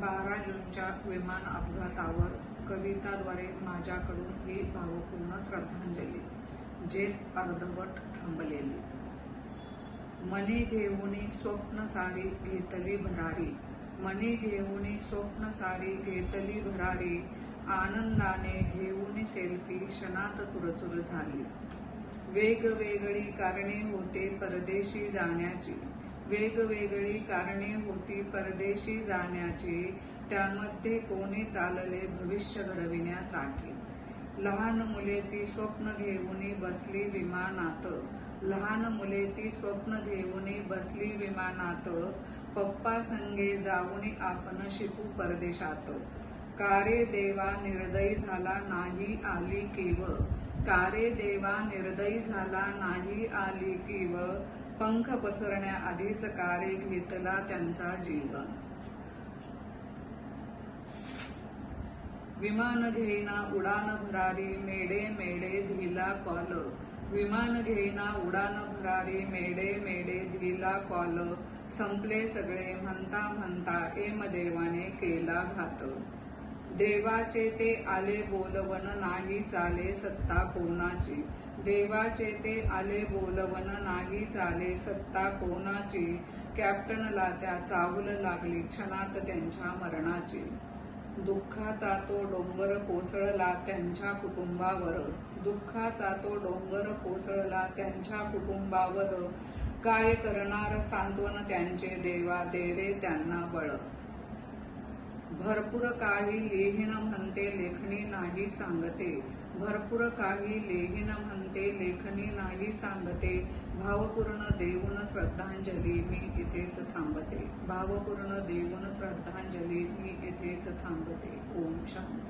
बारा जूनच्या विमान अपघातावर कविताद्वारे माझ्याकडून ही भावपूर्ण श्रद्धांजली जेट अर्धवट थांबलेली. मनी घेऊनी स्वप्न सारी घेतली भरारी मनी घेऊनी स्वप्न सारी घेतली भरारी आनंदाने घेऊन सेल्फी क्षणात चुरचुर झाली. वेगवेगळी कारणे होते परदेशी जाण्याची वेगवेगळी कारणे होती परदेशी जाण्याची. त्यामध्ये कोणी चालले भविष्य घडविण्यासाठी. लहान मुले ती स्वप्न घेऊन बसली विमानात. लहान मुले ती स्वप्न घेऊन बसली विमानात. पप्पा संगे जाऊन आपण शिकू परदेशात. कारे देवा निर्दयी झाला नाही आली किव कारे देवा निर्दयी झाला नाही आली किव. पंख पसरण्याआधीच कारे घेतला त्यांचा जीव. विमान घेईना उडान भरारी मेडे मेडे धीला कॉल. विमान घेईना उडान भरारी मेडे मेडे धीला कॉल. संपले सगळे म्हणता म्हणता एम देवाने केला घात. देवाचे ते आले बोलवन नाही चाले सत्ता कोणाची? देवाचे ते आले बोलवन नाही चाले सत्ता कोणाची? कॅप्टनला त्या चावल लागली क्षणात त्यांच्या मरणाची. दुःखाचा तो डोंगर कोसळला त्यांच्या कुटुंबावर. दुःखाचा तो डोंगर कोसळला त्यांच्या कुटुंबावर. काय करणार सांत्वन त्यांचे देवा? दे रे त्यांना बळ. भरपूर काही लेहिन म्हणते लेखणी नाही सांगते. भरपूर काही लेहिन म्हणते लेखणी नाही सांगते. भावपूर्ण देऊन श्रद्धांजली मी इथेच थांबते. भावपूर्ण देऊन श्रद्धांजली मी इथेच थांबते. ओम शांती.